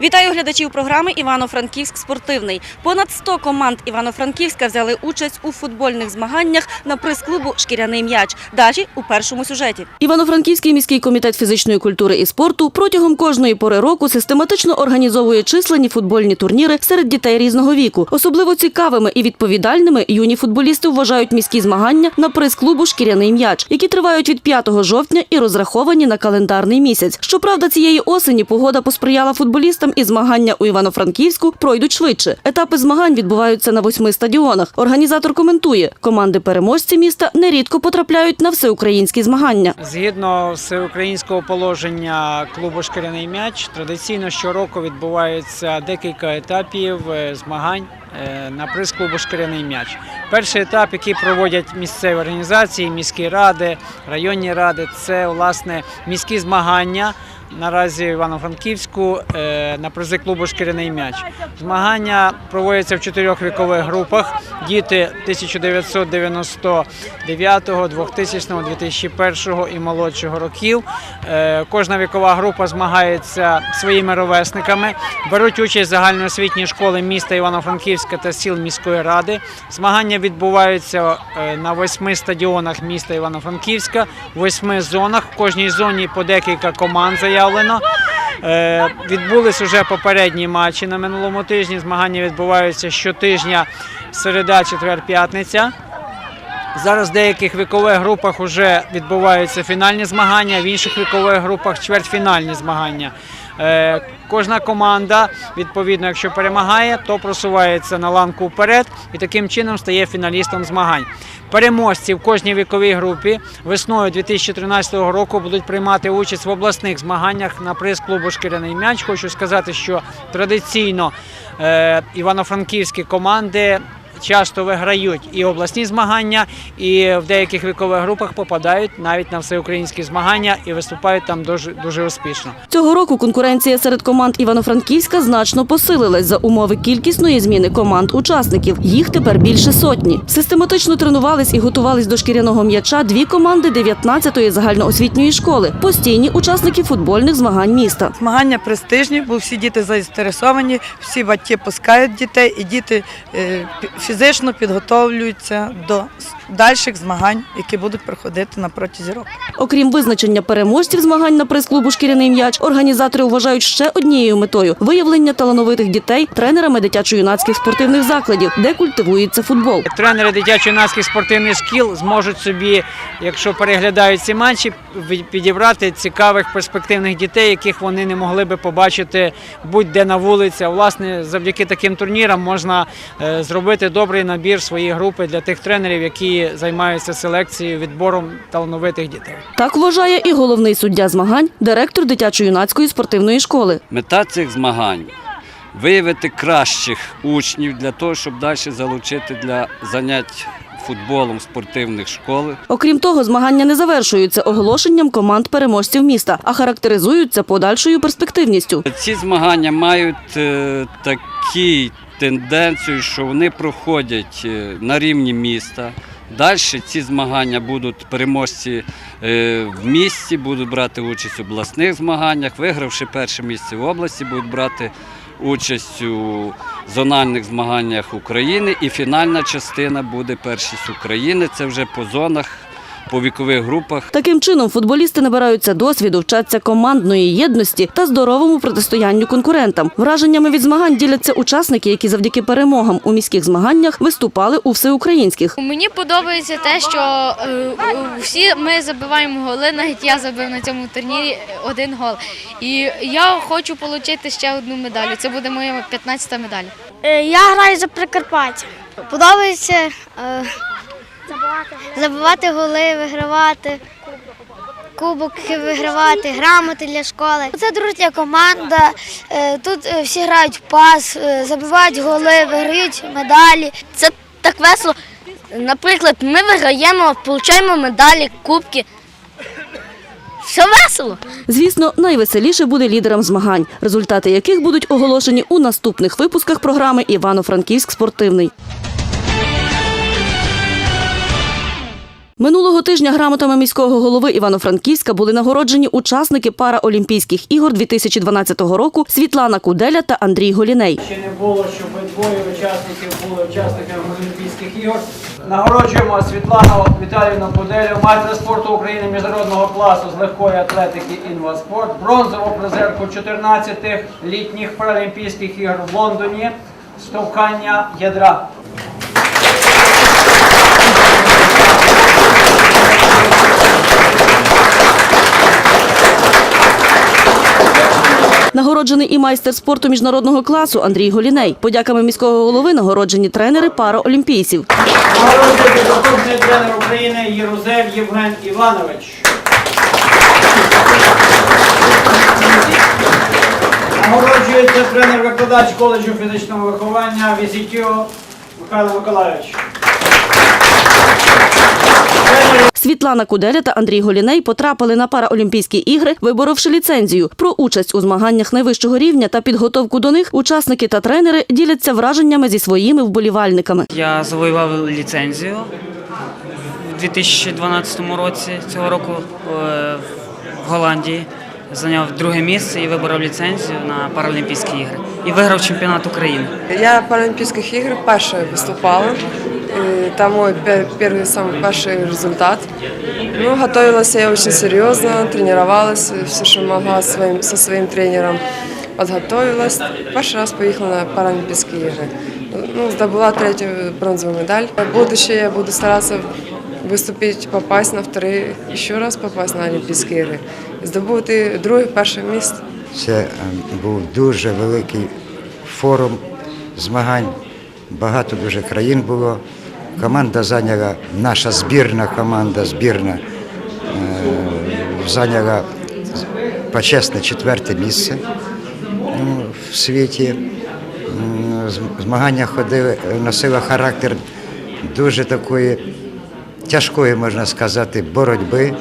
Вітаю глядачів програми Івано-Франківськ спортивний. Понад 100 команд Івано-Франківська взяли участь у футбольних змаганнях на приз-клубу Шкіряний м'яч. Далі у першому сюжеті. Івано-Франківський міський комітет фізичної культури і спорту протягом кожної пори року систематично організовує численні футбольні турніри серед дітей різного віку. Особливо цікавими і відповідальними юні футболісти вважають міські змагання на приз-клубу Шкіряний м'яч, які тривають від 5 жовтня і розраховані на календарний місяць. Щоправда, цієї осені погода посприяла футболістам і змагання у Івано-Франківську пройдуть швидше. Етапи змагань відбуваються на восьми стадіонах. Організатор коментує, команди переможці міста нерідко потрапляють на всеукраїнські змагання. Згідно всеукраїнського положення клубу Шкіряний м'яч, традиційно щороку відбувається декілька етапів е, змагань е, на приз клубу Шкіряний м'яч. Перший етап, який проводять місцеві організації, міські ради, районні ради, це власне міські змагання. Наразі в Івано-Франківську е, на призи клубу Шкіряний м'яч. Змагання проводяться в чотирьох вікових групах. Діти 1999, 2000, 2001 і молодшого років. Е, Кожна вікова група змагається своїми ровесниками. Беруть участь загальноосвітні школи міста Івано-Франківська та сіл міської ради. Змагання відбуваються е, на восьми стадіонах міста Івано-Франківська, восьми зонах. В кожній зоні по декілька команд заявлено. Е, Відбулись уже попередні матчі на минулому тижні. Змагання відбуваються щотижня, середа, четвер, п'ятниця. Зараз в деяких вікових групах вже відбуваються фінальні змагання, в інших вікових групах чвертьфінальні змагання. Е, Кожна команда, відповідно, якщо перемагає, то просувається на ланку вперед і таким чином стає фіналістом змагань. Переможці в кожній віковій групі весною 2013 року будуть приймати участь в обласних змаганнях на приз клубу Шкіряний м'яч. Хочу сказати, що традиційно е, івано-франківські команди часто виграють і обласні змагання, і в деяких вікових групах попадають навіть на всеукраїнські змагання і виступають там дуже, дуже успішно. Цього року конкуренція серед команд Івано-Франківська значно посилилась за умови кількісної зміни команд учасників. Їх тепер більше сотні. Систематично тренувались і готувались до шкіряного м'яча дві команди 19-ї загальноосвітньої школи, постійні учасники футбольних змагань міста. Змагання престижні, бо всі діти заінтересовані, всі батьки пускають дітей, і діти е, фізично підготовлюються до дальших змагань, які будуть проходити на протязі року. Окрім визначення переможців змагань на прес-клубу Шкіряний м'яч, організатори вважають ще однією метою виявлення талановитих дітей тренерами дитячо-юнацьких спортивних закладів, де культивується футбол. Тренери дитячо-юнацьких спортивних шкіл зможуть собі, якщо переглядають ці матчі, підібрати цікавих перспективних дітей, яких вони не могли би побачити будь-де на вулиці. А, Власне, завдяки таким турнірам можна е, зробити добрий набір своєї групи для тих тренерів, які займаються селекцією, відбором талановитих дітей. Так вважає і головний суддя змагань, директор дитячо-юнацької спортивної школи. Мета цих змагань виявити кращих учнів для того, щоб далі залучити для занять футболом спортивних школах. Окрім того, змагання не завершуються оголошенням команд переможців міста, а характеризуються подальшою перспективністю. Ці змагання мають е, такі тенденцію, що вони проходять е, на рівні міста. Далі ці змагання будуть переможці е, в місті, будуть брати участь у обласних змаганнях. Вигравши перше місце в області, будуть брати участь у зональних змаганнях України. І фінальна частина буде першість України. Це вже по зонах, по вікових групах. Таким чином, футболісти набираються досвіду, вчаться командної єдності та здоровому протистоянню конкурентам. Враженнями від змагань діляться учасники, які завдяки перемогам у міських змаганнях виступали у всеукраїнських. Мені подобається те, що е, всі ми забиваємо голи. Навіть я забив на цьому турнірі один гол. І я хочу отримати ще одну медаль. Це буде моя 15-та медаль. Е, Я граю за Прикарпаття. Подобається е, забивати голи, вигравати, кубки вигравати, грамоти для школи. Це дружня команда. е, Тут е, всі грають в пас, е, забивають голи, виграють медалі. Це так весело. Наприклад, ми виграємо, отримуємо медалі, кубки. Все весело. Звісно, найвеселіше буде лідерам змагань, результати яких будуть оголошені у наступних випусках програми Івано-Франківськ спортивний. Минулого тижня грамотами міського голови Івано-Франківська були нагороджені учасники Параолімпійських ігор 2012 року Світлана Куделя та Андрій Голіней. Ще не було, щоб двоє учасників були учасниками Олімпійських ігор. Нагороджуємо Світлану Віталіївну Куделю, майстра спорту України міжнародного класу з легкої атлетики «Інваспорт», бронзову призерку 14-х літніх Паралімпійських ігор в Лондоні, штовхання ядра. Нагороджений і майстер спорту міжнародного класу Андрій Голіней. Подяками міського голови нагороджені тренери параолімпійців. Нагороджується заслужений тренер України Єрузель Євген Іванович. Нагороджується тренер-викладач коледжу фізичного виховання Візітьо Михайло Миколайович. Світлана Куделя та Андрій Голіней потрапили на Параолімпійські ігри, виборовши ліцензію. Про участь у змаганнях найвищого рівня та підготовку до них учасники та тренери діляться враженнями зі своїми вболівальниками. Я завоював ліцензію у 2012 році. Цього року е, в Голландії зайняв друге місце і виборов ліцензію на Паралімпійські ігри. І виграв чемпіонат України. Я в Паралимпийских играх перша выступала. И Там мой пе- первый самый первый результат. Ну, готовилась я очень серьезно, тренировалась, все, что могла своим, со своим тренером. Подготовилась. Перший раз поїхала на Паралимпийские игры. Ну, здобула третью бронзовую медаль. В будущее я буду стараться виступити, попасть на второй, ще раз попасть на Олімпійські ігри. І здобути друге, перше місце. Це е, був дуже великий форум змагань. Багато дуже країн було. Команда зайняла, наша збірна команда, збірна е, зайняла почесне четверте місце ну, в світі. Змагання ходили, носило характер дуже такої тяжкої, можна сказати, боротьби.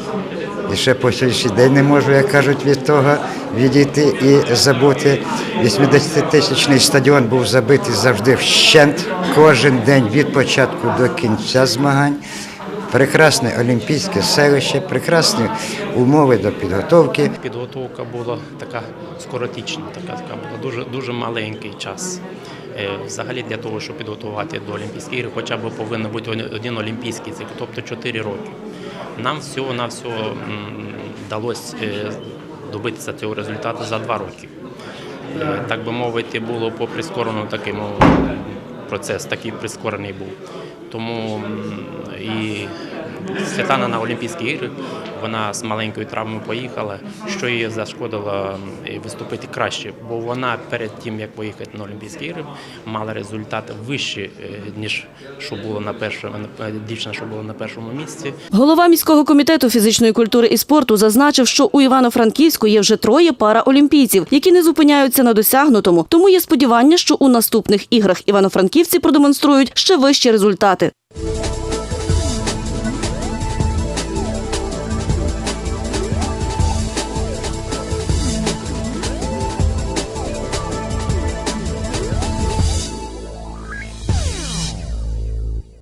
І ще по сьогоднішній день не можу, як кажуть, від того відійти і забути. 80-тисячний стадіон був забитий завжди вщент, кожен день від початку до кінця змагань. Прекрасне олімпійське селище, прекрасні умови до підготовки. Підготовка була така скоротічна, така, така була дуже, дуже маленький час. Е, Взагалі для того, щоб підготувати до Олімпійських ігор, хоча б повинен бути один- олімпійський цикл, тобто 4 роки. Нам всього на всього вдалося добитися цього результату за два роки. Е, Так би мовити, було по прискореному такому процес, такий прискорений був. Тому і Світлана на Олімпійські ігри, вона з маленькою травмою поїхала, що їй зашкодило виступити краще, бо вона перед тим, як поїхати на Олімпійські ігри, мала результати вищі, е, ніж що було на першому, дівчина, що було на першому місці. Голова міського комітету фізичної культури і спорту зазначив, що у Івано-Франківську є вже троє параолімпійців, які не зупиняються на досягнутому. Тому є сподівання, що у наступних іграх івано-франківці продемонструють ще вищі результати.